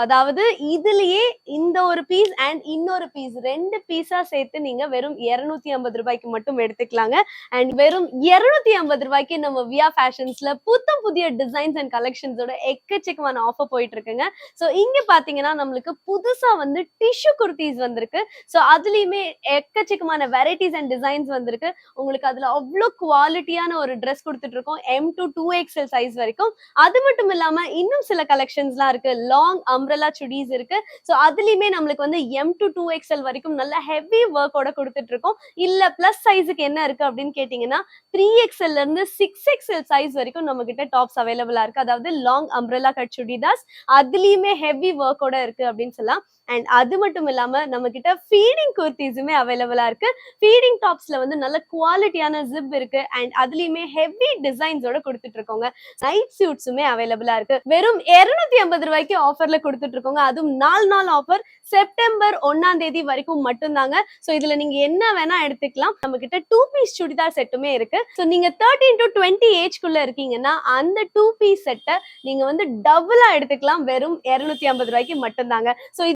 அதாவது இதுலயே இந்த ஒரு பீஸ் அண்ட் இன்னொரு பீஸ் ரெண்டு பீஸா சேர்த்து நீங்க வெறும் 250 ஐம்பது ரூபாய்க்கு மட்டும் எடுத்துக்கலாங்க. அண்ட் வெறும் 250 ஐம்பது ரூபாய்க்கு நம்ம வியா ஃபேஷன்ஸ்ல புத்தம் புதிய டிசைன்ஸ் அண்ட் கலெக்ஷன்ஸோட எக்கச்சக்கமான ஆஃபர் போயிட்டு இருக்குங்க ஸோ இங்க பாத்தீங்கன்னா நம்மளுக்கு புதுசா வந்து டிஷ்யூ குர்த்திஸ் வந்திருக்கு. ஸோ அதுலயுமே எக்கச்சக்கமான வெரைட்டிஸ் அண்ட் டிசைன்ஸ் வந்திருக்கு. உங்களுக்கு அதுல அவ்வளோ குவாலிட்டியான ஒரு ட்ரெஸ் கொடுத்துட்டு இருக்கோம் M to two XL size வரைக்கும். அது மட்டும் இல்லாம இன்னும் சில கலெக்ஷன்ஸ்லாம் இருக்கு. லாங் அம்ரலா சுடிஸ் இருக்கு. ஸோ அதுலயுமே நம்மளுக்கு வந்து எம் டு டூ எக்ஸ்எல் வரைக்கும் நல்ல ஹெவி ஒர்க்கோட கொடுத்துட்டு இருக்கோம். இல்ல பிளஸ் சைஸுக்கு என்ன இருக்கு அப்படின்னு கேட்டீங்கன்னா த்ரீ எக்ஸ்எல்ல இருந்து சிக்ஸ் எக்ஸ்எல் சைஸ் வரைக்கும் நம்ம கிட்ட டாப்ஸ் அவைலபிளா இருக்கு. அதாவது லாங் அம்ரலா கட் சுடிதாஸ் அதுலயுமே ஹெவி ஒர்க்கோட இருக்கு அப்படின்னு சொல்லலாம். அண்ட் அது மட்டும் இல்லாம நம்ம கிட்ட ஃபீடிங் குர்த்திஸுமே அவைலபிளா இருக்கு. ஃபீடிங் டாப்ஸ்ல வந்து நல்ல குவாலிட்டியான ஜிப் இருக்கு. அண்ட் அதுலயுமே ஹெவி டிசைன்ஸோட கொடுத்துட்டு இருக்கோங்க. நைட் சூட்ஸுமே அவைலபிளா இருக்கு. வெறும் 250 ஐம்பது ரூபாய்க்கு ஆஃபர்ல கொடுத்துட்டு இருக்கோங்க அதுவும் நாலு நாள் ஆஃபர் செப்டம்பர் ஒன்னாம் தேதி வரைக்கும் மட்டும்தாங்க. சோ இதுல நீங்க என்ன வேணா எடுத்துக்கலாம். நம்ம கிட்ட டூ பீஸ் சுடிதார் செட்டுமே இருக்கு. சோ நீங்க தேர்ட்டின் டு டுவெண்ட்டி ஏஜ்குள்ள இருக்கீங்கன்னா அந்த டூ பீஸ் செட்டை நீங்க வந்து டபுளா எடுத்துக்கலாம். வெறும் 250 ஐம்பது ரூபாய்க்கு மட்டும்தாங்க. சோ இது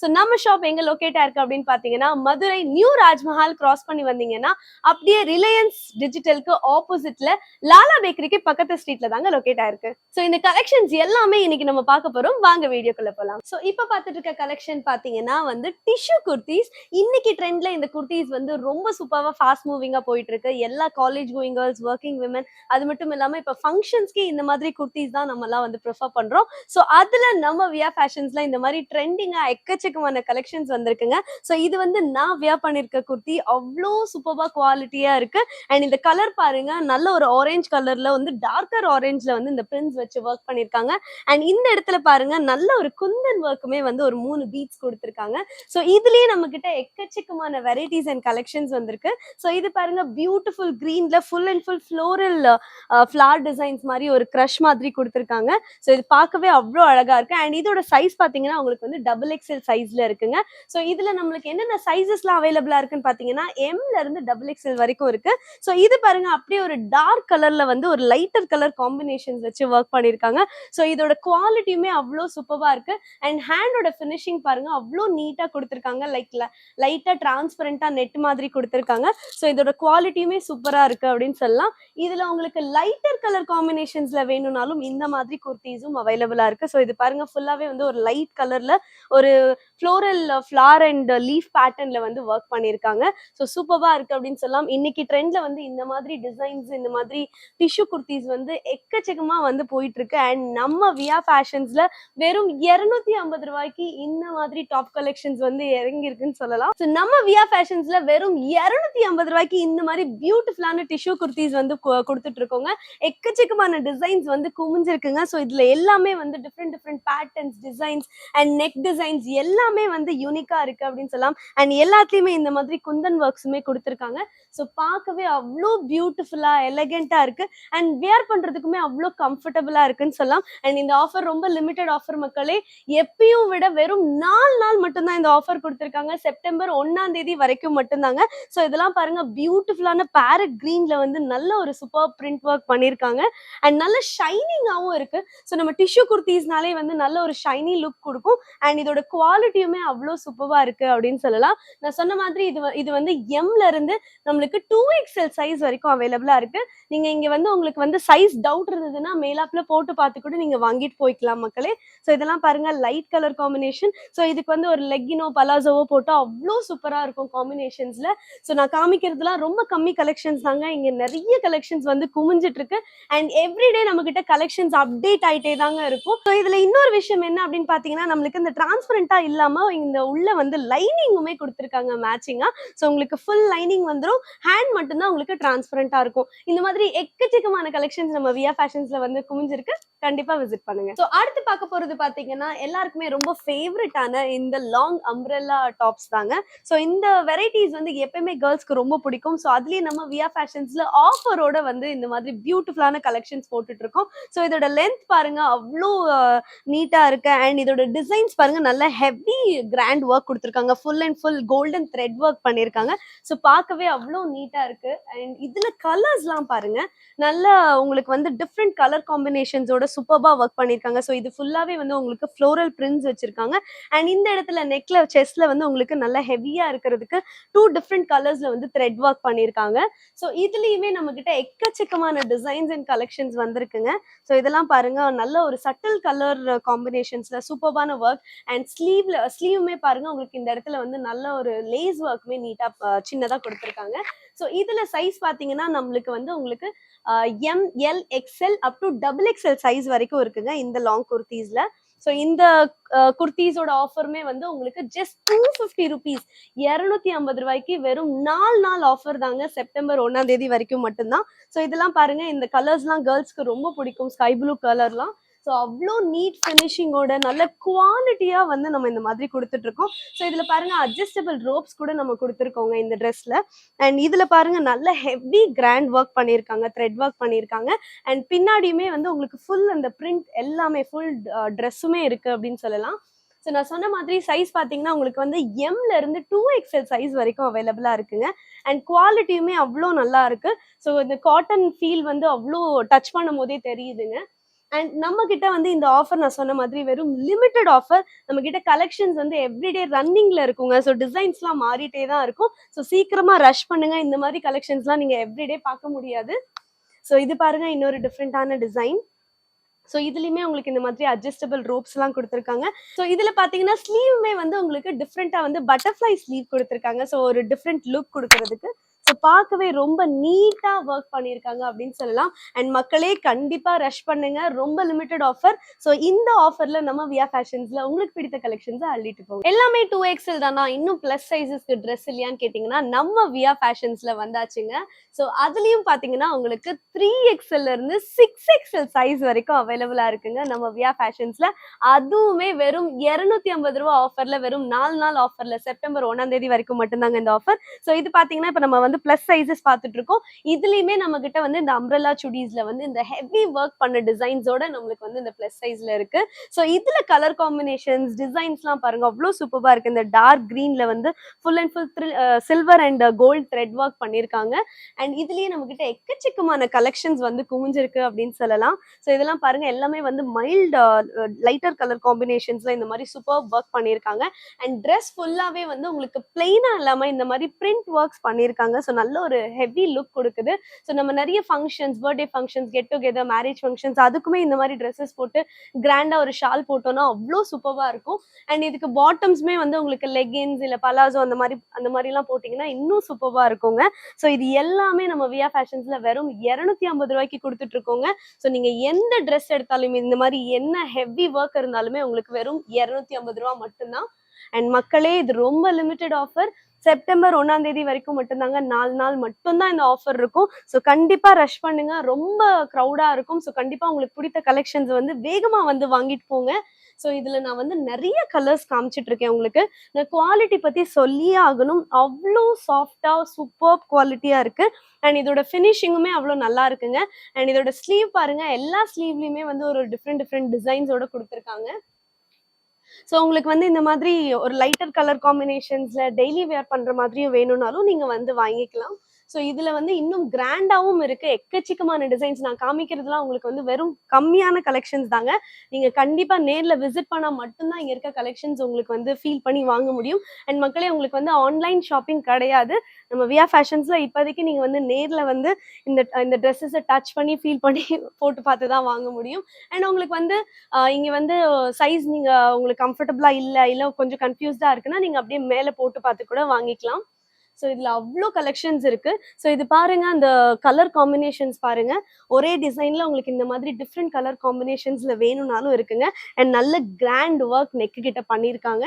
ஸோ நம்ம ஷாப் எங்க லொக்கேட் இருக்கு அப்படின்னு பாத்தீங்கன்னா மதுரை நியூ ராஜ்மஹால் கிராஸ் பண்ணி வந்தீங்கன்னா அப்படியே ரிலையன்ஸ் டிஜிட்டலுக்கு ஆப்போசிட்ல லாலா பேக்கரிக்கு பக்கத்து ஸ்ட்ரீட்ல தாங்க லொக்கேட் ஆயிருக்கு ஸோ இந்த கலெக்ஷன்ஸ் எல்லாமே இன்னைக்கு நம்ம பார்க்க போறோம். வாங்க வீடியோ வீடியோக்குள்ள போகலாம் ஸோ இப்போ பார்த்துட்டு இருக்க கலெக்ஷன் பாத்தீங்கன்னா வந்து டிஷ்யூ குர்த்திஸ் இன்னைக்கு ட்ரெண்ட்ல இந்த குர்த்திஸ் வந்து ரொம்ப சூப்பராக ஃபாஸ்ட் மூவிங்காக போயிட்டு இருக்கு எல்லா college going girls working women அது மட்டும் இல்லாம இப்போ ஃபங்க்ஷன்ஸ்க்கு இந்த மாதிரி குர்த்திஸ் தான் நம்ம எல்லாம் வந்து ப்ரிஃபர் பண்றோம். ஸோ அதுல நம்ம வியா ஃபேஷன்ஸ்ல இந்த மாதிரி ட்ரெண்டிங்கா எக்கச்சக்கமான கலெக்ஷன்ஸ் வந்திருக்குங்க. ஸோ இது வந்து நான் வியா பண்ணிருக்க குர்த்தி அவ்வளோ சூப்பராக குவாலிட்டியா இருக்கு. அண்ட் இந்த கலர் பாருங்க நல்ல ஒரு ஆரஞ்சு கலர்ல வந்து டார்க்கர் ஆரஞ்சுல வந்து இந்த பிரிண்ட்ஸ் வச்சு ஒர்க் பண்ணியிருக்காங்க அண்ட் இந்த இடத்துல பாருங்க நல்ல ஒரு குந்தன் ஒர்க்குமே வந்து ஒரு மூணு பீட்ஸ் கொடுத்துருக்காங்க. ஸோ இதுலயே நம்ம கிட்ட எக்கச்சக்கமான வெரைட்டிஸ் அண்ட் கலெக்ஷன்ஸ் வந்திருக்கு. ஸோ இது பாருங்க beautiful கிரீன்ல full and full floral flower designs மாதிரி ஒரு க்ரஷ் மாதிரி கொடுத்துருக்காங்க. ஸோ இது பார்க்கவே அவ்வளோ அழகா இருக்கு. அண்ட் இதோட சைஸ் பார்த்தீங்கன்னா உங்களுக்கு வந்து டபுள் எக்ஸ்எல் சைஸ்ல இருக்குங்க. ஸோ இதுல நம்மளுக்கு என்னென்ன சைஸஸ்லாம் அவைலபிளா இருக்குன்னு பாத்தீங்கன்னா எம்ல இருந்து டபுள் எக்ஸ்எல் வரைக்கும் இருக்கு. ஸோ இது பாருங்க அப்படியே ஒரு டார்க் கலர்ல வந்து ஒரு லைட்டர் கலர் காம்பினேஷன்ஸ் வச்சு ஒர்க் பண்ணியிருக்காங்க ஸோ இதோட குவாலிட்டியுமே அவ்வளோ சூப்பராக இருக்கு. அண்ட் ஹேண்டோட ஃபினிஷிங் பாருங்க அவ்வளோ நீட்டா கொடுத்துருக்காங்க. லைக் லைட்டா டிரான்ஸ்பரண்ட்டாக நெட் மாதிரி கொடுத்துருக்காங்க. ஸோ இதோட குவாலிட்டியுமே சூப்பரா இருக்கு அப்படின்னு சொல்லலாம். இதுல உங்களுக்கு லைட்டர் கலர் காம்பினேஷன்ஸில் வேணும்னாலும் இந்த மாதிரி குர்த்திஸும் அவைலபிளாக இருக்கு. ஸோ இது பாருங்க ஃபுல்லாவே வந்து ஒரு லைட் கலர்ல ஒரு ஃப்ளோரல் ஃப்ளார் அண்ட் லீஃப் பேட்டர்ன்ல வந்து ஒர்க் பண்ணியிருக்காங்க ஸோ சூப்பராக இருக்கு அப்படின்னு சொல்லலாம். இன்னைக்கு ட்ரெண்ட்ல வந்து இந்த மாதிரி டிசைன்ஸ் இந்த மாதிரி டிஷ்யூ குர்த்திஸ் வந்து எக்கச்சக்கமா வந்து போயிட்டு இருக்கு. அண்ட் நம்ம வியா ஃபேஷன்ஸில் வெறும் 250 ஐம்பது ரூபாய்க்கு இந்த மாதிரி டாப் கலெக்ஷன்ஸ் வந்து இறங்கி இருக்குன்னு சொல்லலாம். ஸோ நம்ம வியா ஃபேஷன்ஸ்ல வெறும் 250 ஐம்பது ரூபாய்க்கு இந்த மாதிரி பியூட்டிஃபுல்லான டிஷ்யூ குர்த்திஸ் வந்து கொடுத்துட்டு இருக்கோங்க எக்கச்சக்கமான டிசைன்ஸ் வந்து குமிஞ்சிருக்குங்க. ஸோ இதுல எல்லாமே வந்து different different patterns designs and neck designs எல்லாமே வந்து யூனிக்கா இருக்கு அப்படின்னு சொல்லலாம். அண்ட் எல்லாத்துலயுமே இந்த மாதிரி குந்தன் ஒர்க்ஸுமே கொடுத்துருக்காங்க. ஸோ பார்க்கவே அவ்வளோ பியூட்டிஃபுல்லா எலகெண்டா இருக்கு. அண்ட் வியர் பண்றதுக்குமே அவ்வளோ கம்ஃபர்டபுளா இருக்குன்னு சொல்லலாம். அண்ட் இந்த ஆஃபர் ரொம்ப லிமிடெட் ஆஃபர் மக்களே எப்பயும் விட வெறும் நாலு நாள் மட்டும்தான் இந்த ஆஃபர் கொடுத்துருக்காங்க. செப்டம்பர் ஒன்னாம் தேதி வரைக்கும் மட்டும்தாங்க. ஸோ இதெல்லாம் பாருங்க பியூட்டிஃபுல்லான பேரட் கிரீன்ல வந்து நல்ல ஒரு சூப்பர் பிரிண்ட் ஒர்க் பண்ணியிருக்காங்க அண்ட் நல்ல ஷைனிங்காகவும் இருக்கு. ஸோ நம்ம டிஷ்யூ குர்த்திஸ்னாலே வந்து நல்ல ஒரு ஷைனி லுக் கொடுக்கும். அண்ட் இதோட குவாலிட்டியுமே அவ்வளோ சூப்பராக இருக்கு அப்படின்னு சொல்லலாம். நான் சொன்ன மாதிரி இது இது வந்து எம்ல இருந்து நம்மளுக்கு டூ எக்ஸ்எல் சைஸ் வரைக்கும் அவைலபிளா இருக்கு. நீங்க இங்க வந்து உங்களுக்கு வந்து சைஸ் டவுட் இருந்ததுன்னா மேலாப்ல போட்டு பார்த்து கூட நீங்க வாங்கிட்டு போய்க்கலாம் மக்களே. ஸோ இதெல்லாம் பாருங்க லைட் கலர் காம்பினேஷன் ஸோ இதுக்கு வந்து ஒரு லெக்கினோ பலாசோவோ போட்டால் அவ்வளோ சூப்பராக இருக்கும் காம்பினேஷன்ஸ்ல ஸோ நான் காமிக்கிறதுலாம் ரொம்ப கம்மி கலெக்ஷன்ஸ் தாங்க. இங்கே நிறைய கலெக்ஷன்ஸ் வந்து குமிஞ்சிட்டு இருக்கு அண்ட் எவ்ரிடே நம்ம கிட்ட கலெக்ஷன்ஸ் அப்டேட் ஆயிட்டே தாங்க இருக்கும். ஸோ இதுல இன்னொரு விஷயம் என்ன அப்படின்னு பார்த்தீங்கன்னா நம்மளுக்கு இந்த டிரான்ஸ்பரண்டாக இல்லாம இந்த உள்ள வந்து லைனிங்குமே கொடுத்துருக்காங்க மேட்சிங்கா ஸோ உங்களுக்கு ஃபுல் லைனிங் வந்துடும் ஹேண்ட் மட்டும்தான் உங்களுக்கு டிரான்ஸ்பரண்டாக இருக்கும். இந்த மாதிரி எக்கச்சக்கமான கலெக்ஷன்ஸ் நம்ம வியா ஃபேஷன்ஸ்ல வந்து குமிஞ்சிருக்கு. கண்டிப்பா விசிட் பண்ணுங்க. ஸோ அடுத்து பார்க்க போகிறது பார்த்தீங்கன்னா பார்த்தீங்கன்னா எல்லாருக்குமே ரொம்ப ஃபேவரட்டான இந்த லாங் அம்ப்ரெல்லா டாப்ஸ் தாங்க. ஸோ இந்த வெரைட்டிஸ் வந்து எப்பயுமே கேர்ள்ஸ்க்கு ரொம்ப பிடிக்கும். ஸோ அதுலேயே நம்ம வியா ஃபேஷன்ஸில் ஆஃபரோட வந்து இந்த மாதிரி பியூட்டிஃபுல்லான கலெக்ஷன்ஸ் போட்டுட்டு இருக்கோம் ஸோ இதோட லென்த் பாருங்க அவ்வளோ நீட்டாக இருக்கு. அண்ட் இதோட டிசைன்ஸ் பாருங்க நல்ல ஹெவி கிராண்ட் ஒர்க் கொடுத்துருக்காங்க. Full and full golden thread work பண்ணியிருக்காங்க ஸோ பார்க்கவே அவ்வளோ நீட்டாக இருக்கு. அண்ட் இதில் கலர்ஸ்லாம் பாருங்க நல்லா உங்களுக்கு வந்து டிஃப்ரெண்ட் கலர் காம்பினேஷன்ஸோட சூப்பர்பாக ஒர்க் பண்ணியிருக்காங்க ஸோ இது ஃபுல்லாகவே வந்து உங்களுக்கு உங்களுக்கு ஃப்ளோரல் பிரிண்ட்ஸ் வச்சிருக்காங்க. அண்ட் இந்த இடத்துல நெக்ல செஸ்ட்ல வந்து உங்களுக்கு நல்ல ஹெவியா இருக்கிறதுக்கு டூ டிஃப்ரெண்ட் கலர்ஸ்ல வந்து த்ரெட் ஒர்க் பண்ணியிருக்காங்க. ஸோ இதுலயுமே நம்ம கிட்ட எக்கச்சக்கமான டிசைன்ஸ் அண்ட் கலெக்ஷன்ஸ் வந்திருக்குங்க. ஸோ இதெல்லாம் பாருங்க. நல்ல ஒரு சட்டில் கலர் காம்பினேஷன்ஸ்ல சூப்பர்பான ஒர்க் அண்ட் ஸ்லீவ்ல ஸ்லீவுமே பாருங்க. உங்களுக்கு இந்த இடத்துல வந்து நல்ல ஒரு லேஸ் ஒர்க்குமே நீட்டா சின்னதா கொடுத்துருக்காங்க. ஸோ இதுல சைஸ் பாத்தீங்கன்னா நம்மளுக்கு வந்து உங்களுக்கு M L XL up to double XL size வரைக்கும் இருக்குங்க. இந்த லாங் குர்த்தீஸ்ல ஸோ இந்த uh, குர்த்தீஸோட ஆஃபருமே வந்து உங்களுக்கு ஜஸ்ட் டூ ஃபிஃப்டி ருபீஸ் இரநூத்தி ஐம்பது ரூபாய்க்கு வெறும் நாலு நாள் ஆஃபர் தாங்க. செப்டம்பர் ஒன்னாம் தேதி வரைக்கும் மட்டும்தான். ஸோ இதெல்லாம் பாருங்க இந்த கலர்ஸ்லாம் கேர்ள்ஸ்க்கு ரொம்ப பிடிக்கும். ஸ்கை ப்ளூ கலர்லாம் ஸோ அவ்வளோ நீட் ஃபினிஷிங்கோட நல்ல குவாலிட்டியாக வந்து நம்ம இந்த மாதிரி கொடுத்துட்டு இருக்கோம் ஸோ இதில் பாருங்க அட்ஜஸ்டபிள் ரோப்ஸ் கூட நம்ம கொடுத்துருக்கோங்க இந்த ட்ரெஸ்ல அண்ட் இதில் பாருங்க நல்ல ஹெவி கிராண்ட் ஒர்க் பண்ணியிருக்காங்க த்ரெட் ஒர்க் பண்ணியிருக்காங்க அண்ட் பின்னாடியுமே வந்து உங்களுக்கு ஃபுல் அந்த பிரிண்ட் எல்லாமே ஃபுல் ட்ரெஸ்ஸுமே இருக்கு அப்படின்னு சொல்லலாம். ஸோ நான் சொன்ன மாதிரி சைஸ் பார்த்தீங்கன்னா உங்களுக்கு வந்து எம்ல இருந்து டூ எக்ஸ்எல் சைஸ் வரைக்கும் அவைலபிளாக இருக்குங்க. அண்ட் குவாலிட்டியுமே அவ்வளோ நல்லா இருக்கு. ஸோ இந்த காட்டன் ஃபீல் வந்து அவ்வளோ டச் பண்ணும் போதே தெரியுதுங்க. அண்ட் நம்ம கிட்ட வந்து இந்த ஆஃபர் நான் சொன்ன மாதிரி வெறும் லிமிடெட் ஆஃபர் நம்ம கிட்ட கலெக்ஷன்ஸ் வந்து எவ்ரிடே ரன்னிங்ல இருக்குங்க. ஸோ டிசைன்ஸ்லாம் மாறிட்டே தான் இருக்கும். ஸோ சீக்கிரமா ரஷ் பண்ணுங்க. இந்த மாதிரி கலெக்ஷன்ஸ்லாம் நீங்க எவ்ரிடே பார்க்க முடியாது. ஸோ இது பாருங்க இன்னொரு டிஃப்ரெண்டான டிசைன் ஸோ இதுலையுமே உங்களுக்கு இந்த மாதிரி அட்ஜஸ்டபிள் ரோப்ஸ்லாம் கொடுத்துருக்காங்க. ஸோ இதில் பார்த்தீங்கன்னா ஸ்லீவுமே வந்து உங்களுக்கு டிஃப்ரெண்ட்டாக வந்து பட்டர்ஃப்ளை ஸ்லீவ் கொடுத்துருக்காங்க. ஸோ ஒரு டிஃப்ரெண்ட் லுக் கொடுக்கறதுக்கு. ஸோ பார்க்கவே ரொம்ப நீட்டாக ஒர்க் பண்ணியிருக்காங்க அப்படின்னு சொல்லலாம். அண்ட் மக்களே கண்டிப்பாக ரஷ் பண்ணுங்க. ரொம்ப லிமிட்டட் ஆஃபர் ஸோ இந்த ஆஃபர்ல நம்ம வியா ஃபேஷன்ஸ்ல உங்களுக்கு பிடித்த கலெக்ஷன்ஸ் அள்ளிட்டு போகும் எல்லாமே டூ எக்ஸ்எல் தானா இன்னும் பிளஸ் சைஸஸ்க்கு ட்ரெஸ் இல்லையான்னு கேட்டிங்கன்னா நம்ம வியா ஃபேஷன்ஸ்ல வந்தாச்சுங்க. ஸோ அதுலேயும் பார்த்தீங்கன்னா உங்களுக்கு த்ரீ எக்ஸ்எல்ல இருந்து சிக்ஸ் எக்ஸ்எல் சைஸ் வரைக்கும் அவைலபிளாக இருக்குங்க நம்ம வியா ஃபேஷன்ஸ்ல அதுவுமே வெறும் இரநூத்தி ஐம்பது ரூபா ஆஃபர்ல வெறும் நாலு நாள் ஆஃபர்ல செப்டம்பர் ஒன்னாம் தேதி வரைக்கும் மட்டும்தாங்க இந்த ஆஃபர் ஸோ இது பார்த்தீங்கன்னா இப்போ நம்ம வந்து பிளஸ் சைஸஸ் பார்த்துட்டு இருக்கோம் இதுலயுமே நம்ம கிட்ட வந்து இந்த அம்ரல்லா சுடிஸ்ல வந்து இந்த ஹெவி ஒர்க் பண்ண டிசைன்ஸோட நம்மளுக்கு வந்து இந்த பிளஸ் சைஸ்ல இருக்கு. ஸோ இதுல கலர் காம்பினேஷன்ஸ் டிசைன்ஸ்லாம் பாருங்க. அவ்வளோ சூப்பராக இருக்கு. இந்த டார்க் கிரீன்ல வந்து full and full silver and gold thread work பண்ணியிருக்காங்க அண்ட் இதுலயே நம்ம கிட்ட எக்கச்சக்கமான கலெக்ஷன்ஸ் வந்து குவிஞ்சிருக்கு அப்படின்னு சொல்லலாம். ஸோ இதெல்லாம் பாருங்க. எல்லாமே வந்து மைல்டு லைட்டர் கலர் காம்பினேஷன்ஸ்ல இந்த மாதிரி சூப்பர் ஒர்க் பண்ணியிருக்காங்க அண்ட் ட்ரெஸ் ஃபுல்லாவே வந்து உங்களுக்கு பிளெயினா இல்லாம இந்த மாதிரி பிரிண்ட் ஒர்க்ஸ் பண்ணியிருக்காங்க ஸோ நல்ல ஒரு ஹெவி லுக் கொடுக்குது. ஸோ நம்ம நிறைய functions birthday functions get together marriage functions அதுக்குமே இந்த மாதிரி ட்ரெஸ்ஸஸ் போட்டு கிராண்டாக ஒரு ஷால் போட்டோம்னா அவ்வளோ சூப்பராக இருக்கும். அண்ட் இதுக்கு பாட்டம்ஸ்மே வந்து உங்களுக்கு லெகின்ஸ் இல்லை பலாசோ அந்த மாதிரி அந்த மாதிரிலாம் போட்டிங்கன்னா இன்னும் சூப்பராக இருக்குங்க. ஸோ இது எல்லாமே நம்ம வியா ஃபேஷன்ஸில் வெறும் இரநூத்தி ஐம்பது ரூபாய்க்கு கொடுத்துட்டு இருக்கோங்க. ஸோ நீங்கள் எந்த ட்ரெஸ் எடுத்தாலுமே இந்த மாதிரி என்ன ஹெவி ஒர்க் இருந்தாலுமே உங்களுக்கு வெறும் இரநூத்தி ஐம்பது ரூபா மட்டும்தான். அண்ட் மக்களே இது ரொம்ப லிமிட்டெட் ஆஃபர் செப்டம்பர் ஒன்றாம் தேதி வரைக்கும் மட்டும்தாங்க நாலு நாள் மட்டும்தான் இந்த ஆஃபர் இருக்கும். ஸோ கண்டிப்பாக ரஷ் பண்ணுங்க. ரொம்ப க்ரௌடாக இருக்கும். ஸோ கண்டிப்பாக உங்களுக்கு பிடித்த கலெக்ஷன்ஸ் வந்து வேகமாக வந்து வாங்கிட்டு போங்க. ஸோ இதில் நான் வந்து நிறைய கலர்ஸ் காமிச்சிட்டு இருக்கேன் உங்களுக்கு. நான் குவாலிட்டி பற்றி சொல்லியே ஆகணும். அவ்வளோ சாஃப்டாக சூப்பர் குவாலிட்டியாக இருக்குது அண்ட் இதோட ஃபினிஷிங்குமே அவ்வளோ நல்லா இருக்குங்க. அண்ட் இதோட ஸ்லீவ் பாருங்கள் எல்லா ஸ்லீவ்லையுமே வந்து ஒரு டிஃப்ரெண்ட் டிஃப்ரெண்ட் டிசைன்ஸோட கொடுத்துருக்காங்க. ஸோ உங்களுக்கு வந்து இந்த மாதிரி ஒரு லைட்டர் கலர் காம்பினேஷன்ஸில் டெய்லி வேர் பண்ற மாதிரியும் வேணும்னாலும் நீங்க வந்து வாங்கிக்கலாம். ஸோ இதில் வந்து இன்னும் கிராண்டாகவும் இருக்குது எக்கச்சக்கமான டிசைன்ஸ் நான் காமிக்கிறதுலாம் உங்களுக்கு வந்து வெறும் கம்மியான கலெக்ஷன்ஸ் தாங்க. நீங்கள் கண்டிப்பாக நேரில் விசிட் பண்ணால் மட்டும்தான் இங்கே இருக்க கலெக்ஷன்ஸ் உங்களுக்கு வந்து ஃபீல் பண்ணி வாங்க முடியும். அண்ட் மக்களே உங்களுக்கு வந்து ஆன்லைன் ஷாப்பிங் கிடையாது. நம்ம வியா ஃபேஷன்ஸில் இப்போதைக்கு நீங்கள் வந்து நேரில் வந்து இந்த இந்த ட்ரெஸ்ஸஸை டச் பண்ணி ஃபீல் பண்ணி போட்டு பார்த்து தான் வாங்க முடியும். அண்ட் உங்களுக்கு வந்து இங்கே வந்து சைஸ் நீங்கள் உங்களுக்கு கம்ஃபர்டபுளாக இல்லை இல்லை கொஞ்சம் கன்ஃபியூஸ்டாக இருக்குன்னா நீங்கள் அப்படியே மேலே போட்டு பார்த்து கூட வாங்கிக்கலாம். ஸோ இதில் அவ்வளோ கலெக்ஷன்ஸ் இருக்கு. ஸோ இது பாருங்க அந்த கலர் காம்பினேஷன்ஸ் பாருங்க. ஒரே டிசைன்ல உங்களுக்கு இந்த மாதிரி டிஃப்ரெண்ட் கலர் காம்பினேஷன்ஸ்ல வேணும்னாலும் இருக்குங்க. அண்ட் நல்ல கிராண்ட் ஒர்க் நெக்கு கிட்ட பண்ணியிருக்காங்க.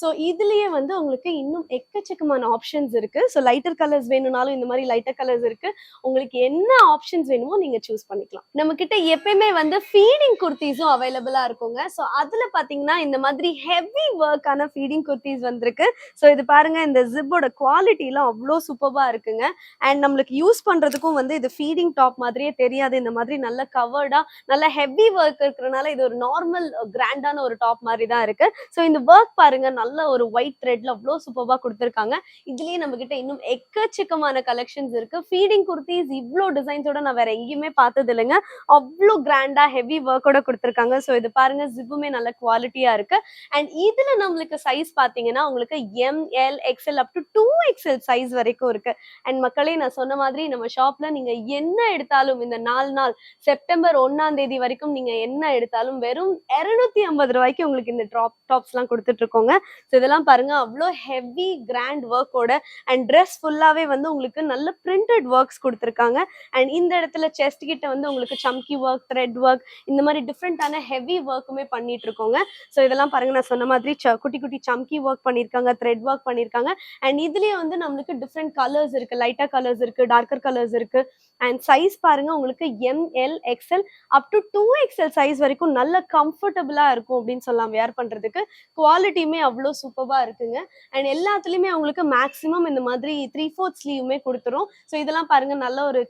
ஸோ இதுலயே வந்து உங்களுக்கு இன்னும் எக்கச்சக்கமான ஆப்ஷன்ஸ் இருக்கு. ஸோ லைட்டர் கலர்ஸ் வேணும்னாலும் இந்த மாதிரி லைட்டர் கலர்ஸ் இருக்கு. உங்களுக்கு என்ன ஆப்ஷன்ஸ் வேணுமோ நீங்க சூஸ் பண்ணிக்கலாம். நம்ம கிட்ட எப்பயுமே வந்து ஃபீடிங் குர்த்திஸும் அவைலபிளா இருக்குங்க. ஸோ அதுல பாத்தீங்கன்னா இந்த மாதிரி ஹெவி ஒர்க்கான ஃபீடிங் குர்த்திஸ் வந்திருக்கு. ஸோ இது பாருங்க இந்த ஜிப்போட குவாலிட்டிலாம் அவ்வளோ சூப்பர்பா இருக்குங்க. அண்ட் நம்மளுக்கு யூஸ் பண்றதுக்கும் வந்து இது ஃபீடிங் டாப் மாதிரியே தெரியாது. இந்த மாதிரி நல்ல கவர்டா நல்ல ஹெவி ஒர்க் இருக்கிறனால இது ஒரு நார்மல் கிராண்டான ஒரு டாப் மாதிரி தான் இருக்கு. ஸோ இந்த ஒர்க் பாருங்க நல்ல ஒரு ஒயிட் த்ரெட்ல அவ்வளோ சூப்பர்வா கொடுத்துருக்காங்க. இதுலயே நம்ம கிட்ட இன்னும் எக்கச்சக்கமான கலெக்ஷன்ஸ் இருக்கு. ஃபீடிங் குர்த்திஸ் இவ்வளோ டிசைன்ஸோட நான் வேற எங்கேயுமே பார்த்தது இல்லைங்க அவ்வளோ கிராண்டா ஹெவி ஒர்க்கோட கொடுத்துருக்காங்க. ஸோ இது பாருங்க ஜிப்புமே நல்ல குவாலிட்டியா இருக்கு. அண்ட் இதுல நம்மளுக்கு சைஸ் பாத்தீங்கன்னா உங்களுக்கு M L XL up to two XL size வரைக்கும் இருக்கு. அண்ட் மக்களே நான் சொன்ன மாதிரி நம்ம ஷாப்ல நீங்க என்ன எடுத்தாலும் இந்த நாலு நாள் செப்டம்பர் ஒன்னாம் தேதி வரைக்கும் நீங்க என்ன எடுத்தாலும் வெறும் இருநூத்தி ஐம்பது ரூபாய்க்கு உங்களுக்கு இந்த டாப் டாப்ஸ் எல்லாம் கொடுத்துட்டு இருக்கோங்க. ஸோ இதெல்லாம் பாருங்க அவ்வளோ ஹெவி கிராண்ட் ஒர்க்கோட அண்ட் ட்ரெஸ் ஃபுல்லாவே வந்து உங்களுக்கு நல்ல பிரிண்டட் ஒர்க்ஸ் கொடுத்துருக்காங்க. அண்ட் இந்த இடத்துல செஸ்ட் கிட்ட வந்து உங்களுக்கு சம்கி ஒர்க் த்ரெட் ஒர்க் இந்த மாதிரி டிஃப்ரெண்டான ஹெவி ஒர்க்குமே பண்ணிட்டு இருக்கோங்க ஸோ இதெல்லாம் பாருங்க நான் சொன்ன மாதிரி ச- குட்டி குட்டி சம்கி ஒர்க் பண்ணியிருக்காங்க த்ரெட் ஒர்க் பண்ணியிருக்காங்க அண்ட் இதுலயே வந்து நம்மளுக்கு டிஃப்ரெண்ட் கலர்ஸ் இருக்கு லைட்டா கலர்ஸ் இருக்கு டார்க்கர் கலர்ஸ் இருக்கு. அண்ட் சைஸ் பாருங்க உங்களுக்கு M L XL up to two XL size வரைக்கும் நல்ல கம்ஃபர்டபுளாக இருக்கும் அப்படின்னு சொல்லலாம் வேர் பண்றதுக்கு. குவாலிட்டியுமே அவ்வளோ அவ்வளோ சூப்பராக இருக்குங்க. அண்ட் எல்லாத்துலேயுமே அவங்களுக்கு மேக்ஸிமம் இந்த மாதிரி த்ரீ ஃபோர்த் ஸ்லீவுமே கொடுத்துரும். ஸோ இதெல்லாம் பாருங்க நல்ல ஒரு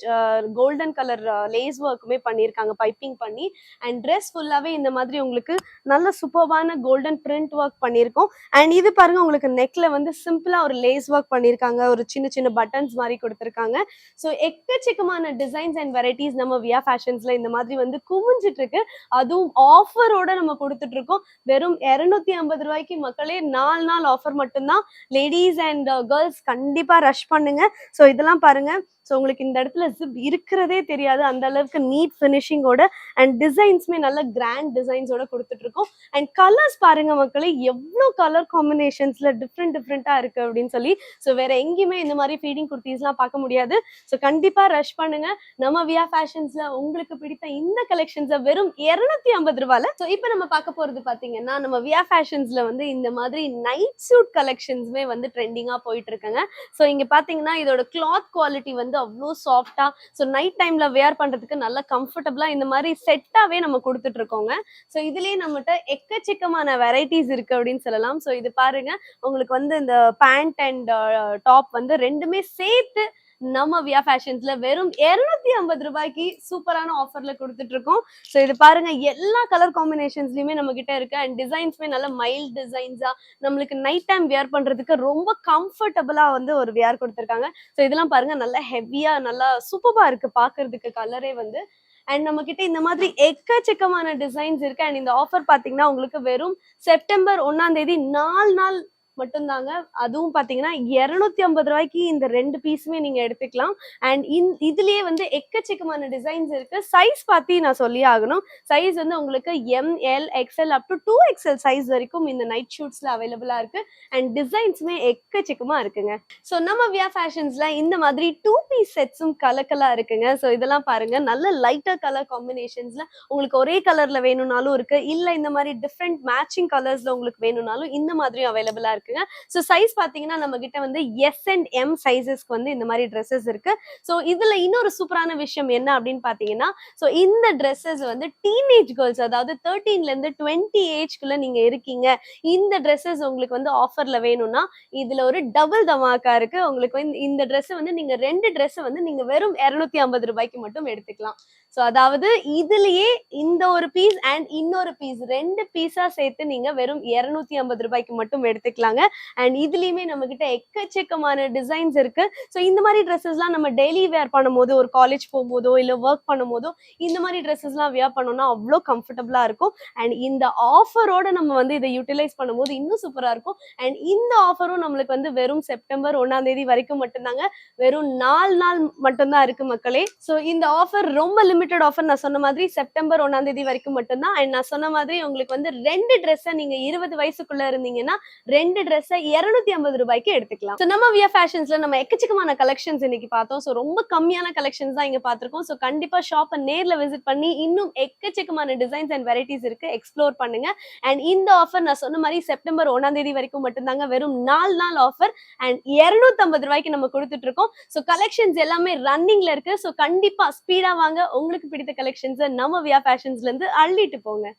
கோல்டன் கலர் லேஸ் ஒர்க்குமே பண்ணியிருக்காங்க பைப்பிங் பண்ணி. அண்ட் ட்ரெஸ் ஃபுல்லாகவே இந்த மாதிரி உங்களுக்கு நல்ல சூப்பர்வான கோல்டன் பிரிண்ட் ஒர்க் பண்ணியிருக்கோம். அண்ட் இது பாருங்க உங்களுக்கு நெக்கில் வந்து சிம்பிளாக ஒரு லேஸ் ஒர்க் பண்ணியிருக்காங்க. ஒரு சின்ன சின்ன பட்டன்ஸ் மாதிரி கொடுத்துருக்காங்க. ஸோ எக்கச்சக்கமான டிசைன்ஸ் அண்ட் வெரைட்டிஸ் நம்ம வியா ஃபேஷன்ஸில் இந்த மாதிரி வந்து குவிஞ்சிட்டு இருக்கு. அதுவும் ஆஃபரோட நம்ம கொடுத்துட்டு இருக்கோம். வெறும் இரநூத்தி ஐம்பது ரூபாய்க்கு மக்களே நாலு நாள் ஆஃபர் மட்டும்தான். லேடிஸ் அண்ட் கேர்ள்ஸ் கண்டிப்பா ரஷ் பண்ணுங்க. ஸோ இதெல்லாம் பாருங்க. ஸோ உங்களுக்கு இந்த இடத்துல ஜிப் இருக்கிறதே தெரியாது. அந்த அளவுக்கு நீட் ஃபினிஷிங்கோட அண்ட் டிசைன்ஸுமே நல்ல கிராண்ட் டிசைன்ஸோட கொடுத்துட்டு இருக்கோம் அண்ட் கலர்ஸ் பாருங்க மக்களே எவ்வளோ கலர் காம்பினேஷன்ஸ்ல டிஃப்ரெண்ட் டிஃப்ரெண்ட்டாக இருக்கு அப்படின்னு சொல்லி ஸோ வேற எங்கேயுமே இந்த மாதிரி ஃபீடிங் குர்த்திஸ்லாம் பார்க்க முடியாது. ஸோ கண்டிப்பாக ரஷ் பண்ணுங்க. நம்ம வியா ஃபேஷன்ஸ்ல உங்களுக்கு பிடித்த இந்த கலெக்ஷன்ஸை வெறும் இரநூத்தி ஐம்பது ரூபால. ஸோ இப்போ நம்ம பார்க்க போறது பார்த்தீங்கன்னா நம்ம வியா ஃபேஷன்ஸ்ல வந்து இந்த மாதிரி நைட் சூட் கலெக்ஷன்ஸுமே வந்து ட்ரெண்டிங்காக போயிட்டு இருக்காங்க ஸோ இங்கே பார்த்தீங்கன்னா இதோட கிளாத் குவாலிட்டி வந்து அவ்வளோ சாஃப்டா ஸோ நைட் டைம்ல வேர் பண்றதுக்கு நல்லா கம்ஃபர்டபுளா இந்த மாதிரி செட்டாவே நம்ம கொடுத்துட்டு இருக்கோங்க. ஸோ இதுலயே நம்மகிட்ட எக்கச்சக்கமான வெரைட்டிஸ் இருக்கு அப்படின்னு சொல்லலாம். ஸோ இது பாருங்க உங்களுக்கு வந்து இந்த பேண்ட் அண்ட் டாப் வந்து ரெண்டுமே சேர்த்து நம்ம வியா ஃபேஷன்ஸ்ல வெறும் 250 ஐம்பது ரூபாய்க்கு சூப்பரான ஆஃபர்ல கொடுத்துட்டு இருக்கோம் ஸோ இது பாருங்க எல்லா கலர் காம்பினேஷன்ஸ்லயுமே நம்ம கிட்ட இருக்கு. அண்ட் டிசைன்ஸ்மே நல்ல மைல்ட் டிசைன்ஸா நம்மளுக்கு நைட் டைம் வியர் பண்றதுக்கு ரொம்ப கம்ஃபர்டபுளா வந்து ஒரு வியர் கொடுத்துருக்காங்க. ஸோ இதெல்லாம் பாருங்க நல்லா ஹெவியா நல்லா சூப்பரா இருக்கு பாக்குறதுக்கு கலரே வந்து. அண்ட் நம்ம கிட்ட இந்த மாதிரி எக்கச்சக்கமான டிசைன்ஸ் இருக்கு. அண்ட் இந்த ஆஃபர் பாத்தீங்கன்னா உங்களுக்கு வெறும் செப்டம்பர் ஒன்னாம் தேதி நாலு நாள் மட்டும்தாங்க. அதுவும் பார்த்தீங்கன்னா இரநூத்தி ஐம்பது ரூபாய்க்கு இந்த ரெண்டு பீஸுமே நீங்கள் எடுத்துக்கலாம். அண்ட் இந் இதுலேயே வந்து எக்கச்சக்கமான டிசைன்ஸ் இருக்குது சைஸ் பற்றி நான் சொல்லி ஆகணும். சைஸ் வந்து உங்களுக்கு M L XL up to two XL size வரைக்கும் இந்த நைட் ஷூட்ஸில் அவைலபிளாக இருக்குது அண்ட் டிசைன்ஸுமே எக்கச்சக்கமாக இருக்குங்க. ஸோ நம்ம வியா ஃபேஷன்ஸில் இந்த மாதிரி டூ பீஸ் செட்ஸும் கலக்கலாக இருக்குங்க. ஸோ இதெல்லாம் பாருங்கள் நல்ல லைட்டாக கலர் காம்பினேஷன்ஸில் உங்களுக்கு ஒரே கலரில் வேணும்னாலும் இருக்குது இல்லை இந்த மாதிரி டிஃப்ரெண்ட் மேட்சிங் கலர்ஸில் உங்களுக்கு வேணும்னாலும் இந்த மாதிரியும் இருக்குது இருக்குங்க ஸோ சைஸ் பாத்தீங்கன்னா நம்ம கிட்ட வந்து எஸ் அண்ட் எம் சைஸஸ்க்கு வந்து இந்த மாதிரி ட்ரெஸ்ஸஸ் இருக்கு. ஸோ இதுல இன்னொரு சூப்பரான விஷயம் என்ன அப்படின்னு பாத்தீங்கன்னா ஸோ இந்த ட்ரெஸ்ஸஸ் வந்து டீனேஜ் கேர்ள்ஸ் அதாவது தேர்ட்டீன்ல இருந்து டுவெண்ட்டி ஏஜ்குள்ள நீங்க இருக்கீங்க. இந்த ட்ரெஸ்ஸஸ் உங்களுக்கு வந்து ஆஃபர்ல வேணும்னா இதுல ஒரு டபுள் தமாக்கா இருக்கு. உங்களுக்கு வந்து இந்த ட்ரெஸ் வந்து நீங்க ரெண்டு ட்ரெஸ் வந்து நீங்க வெறும் இருநூத்தி ஐம்பது ரூபாய்க்கு மட்டும் எடுத்துக்கலாம். ஸோ அதாவது இதுலயே இந்த ஒரு பீஸ் அண்ட் இன்னொரு பீஸ் ரெண்டு பீஸா சேர்த்து நீங்க வெறும் இருநூத்தி ஐம்பது ரூபாய்க்கு மட்டும் எடுத்துக்கலாங்க. அண்ட் இதுலயுமே நம்ம கிட்ட எக்கச்சக்கமான டிசைன்ஸ் இருக்கு. ஸோ இந்த மாதிரி ட்ரெஸ்ஸஸ்லாம் நம்ம டெய்லி வேர் பண்ணும்போது ஒரு காலேஜ் போகும்போதோ இல்லை ஒர்க் பண்ணும்போதோ இந்த மாதிரி ட்ரெஸ்ஸஸ்லாம் வியர் பண்ணோம்னா அவ்வளோ கம்ஃபர்டபுளா இருக்கும். அண்ட் இந்த ஆஃபரோட நம்ம வந்து இதை யூட்டிலைஸ் பண்ணும்போது இன்னும் சூப்பரா இருக்கும். அண்ட் இந்த ஆஃபரும் நம்மளுக்கு வந்து வெறும் செப்டம்பர் ஒன்னாம் தேதி வரைக்கும் மட்டும்தாங்க. வெறும் நாலு நாள் மட்டும்தான் இருக்கு மக்களே. ஸோ இந்த ஆஃபர் ரொம்ப லிமிட் லிமிட்டட் ஆஃபர் நான் சொன்ன மாதிரி செப்டம்பர் ஒன்னாம் தேதி வரைக்கும் மட்டும்தான். அண்ட் நான் சொன்ன மாதிரி உங்களுக்கு வந்து ரெண்டு ட்ரெஸ்ஸை நீங்க இருபது வயசுக்குள்ள இருந்தீங்கன்னா ரெண்டு ட்ரெஸ்ஸை இருநூத்தி ஐம்பது ரூபாய்க்கு எடுத்துக்கலாம். ஸோ நம்ம வியா ஃபேஷன்ஸ்ல நம்ம எக்கச்சக்கமான கலெக்ஷன்ஸ் இன்னைக்கு பார்த்தோம். ஸோ ரொம்ப கம்மியான கலெக்ஷன்ஸ் தான் இங்க பார்த்துருக்கோம். ஸோ கண்டிப்பா ஷாப்பை நேர்ல விசிட் பண்ணி இன்னும் எக்கச்சக்கமான டிசைன்ஸ் அண்ட் வெரைட்டிஸ் இருக்கு. எக்ஸ்ப்ளோர் பண்ணுங்க. அண்ட் இந்த ஆஃபர் நான் சொன்ன மாதிரி செப்டம்பர் ஒன்னாம் தேதி வரைக்கும் மட்டும்தாங்க. வெறும் நாலு நாள் ஆஃபர் அண்ட் இருநூத்தம்பது ரூபாய்க்கு நம்ம கொடுத்துட்டு இருக்கோம். ஸோ கலெக்ஷன்ஸ் எல்லாமே ரன்னிங்ல இருக்கு. ஸோ கண்டிப்பா ஸ்பீடா வாங்க. உங்களுக்கு பிடித்த கலெக்ஷன்ஸை நம்ம வியா ஃபேஷன்ஸ்லேருந்து அள்ளிட்டு போங்க.